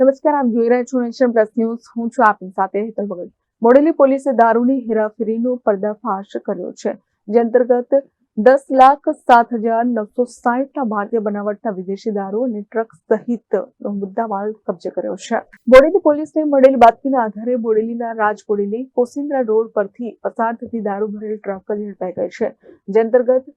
નમસ્કાર, આપ જોઈ રહ્યા છો નેશન પ્લસ ન્યૂઝ. હું છું આપની સાથે હેતલ ભગત. બોડેલી પોલીસે દારૂની હેરાફેરીનો પર્દાફાશ કર્યો છે, જે અંતર્ગત દસ લાખ સાત હજાર નવસો સાહીઠના ભારતીય બનાવટના વિદેશી દારૂ અને ટ્રક સહિતનો મુદ્દામાલ કબજે કર્યો છે. બોડેલી પોલીસને મળેલી બાતમીના આધારે બોડેલીના રાજ બોડેલી કોસિન્દ્રા રોડ પરથી પસાર થતી દારૂ ભરેલ ટ્રક ઝડપાઈ ગઈ છે, જે અંતર્ગત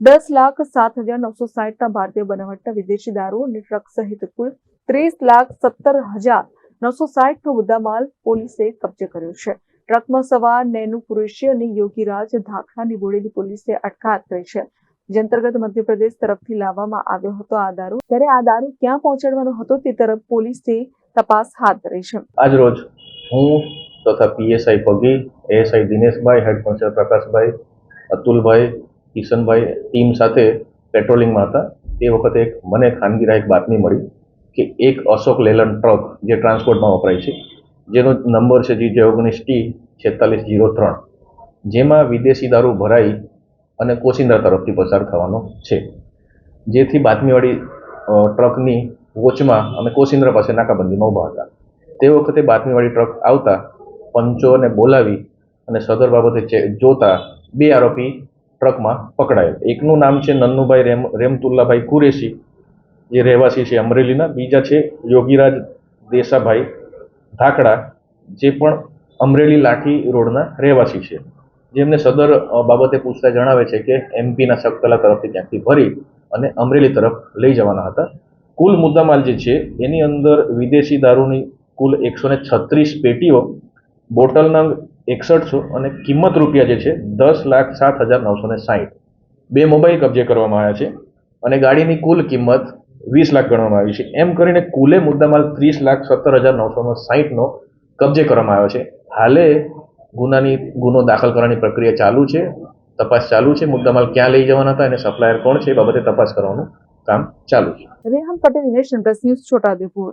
દસ લાખ સાત હજાર નવસો સાહીઠના ભારતીય બનાવટના વિદેશી દારૂ અને ટ્રક સહિત કુલ ત્રીસ લાખ સત્તર હજાર નવસો સાહીઠ નો મુદ્દામાલ પોલીસે કબજે કર્યો છે. ટ્રકમાં સવાર નેનુ કુરેશી અને યોગીરાજ ધાખડાની બોડેલી પોલીસે અટકાયત કરી છે. જે અંતર્ગત મધ્યપ્રદેશ તરફથી લાવવામાં આવ્યો હતો આ દારૂ. ત્યારે આ દારૂ ક્યાં પહોંચાડવાનો હતો તે તરફ પોલીસે તપાસ હાથ ધરી છે. આજ રોજ હું તથા PSI Pagi, ASI Dineshbhai, head constable Prakashbhai, Atulbhai Kishanbhai team સાથે પેટ્રોલિંગમાં હતા. તે વખતે એક મને ખાનગી એક બાતમી મળી કે એક અશોક લેલન ટ્રક જે ટ્રાન્સપોર્ટમાં વપરાય છે, જેનો નંબર છે જી ઓગણીસ ટી છેતાલીસ જીરો ત્રણ, જેમાં વિદેશી દારૂ ભરાઈ અને કોશિંદા તરફથી પસાર થવાનો છે. જેથી બાતમીવાળી ટ્રકની વોચમાં અમે કોશિન્દ્રા પાસે નાકાબંધીમાં ઊભા હતા. તે વખતે બાતમીવાળી ટ્રક આવતા પંચોને બોલાવી અને સદર બાબતે જોતા બે આરોપી ટ્રકમાં પકડાયો. એકનું નામ છે નન્નુભાઈ રેમ, રેમતુલ્લાભાઈ કુરેશી. જે રહેવાસી છે અમરેલીના. બીજા છે યોગીરાજ દેસાભાઈ ધાકડા, જે પણ અમરેલી લાઠી રોડના રહેવાસી છે. જેમને સદર બાબતે પૂછતા જણાવે છે કે એમપીના સકતલા તરફથી ક્યાંકથી ભરી અને અમરેલી તરફ લઈ જવાના હતા. કુલ મુદ્દામાલ જે છે, એની અંદર વિદેશી દારૂની કુલ એકસો છત્રીસ પેટીઓ બોટલ નંગ એકસઠસો અને કિંમત રૂપિયા જે છે, દસ લાખ સાત હજાર નવસો ને સાહીઠ. બે મોબાઈલ કબજે કરવામાં આવ્યા છે અને ગાડીની કુલ કિંમત વીસ લાખ ગણવામાં આવી છે. એમ કરીને કુલે મુદ્દામાલ ત્રીસ લાખ સત્તર હજાર નવસો સાહીઠનો કબજે કરવામાં આવ્યો છે. હાલે ગુનાની, ગુનો દાખલ કરવાની પ્રક્રિયા ચાલુ છે, તપાસ ચાલુ છે. મુદ્દામાલ ક્યાં લઈ જવાના હતા અને સપ્લાયર કોણ છે એ બાબતે તપાસ કરવાનું કામ ચાલુ છે. Reham Patel, Nation Plus News, Chhotaudepur.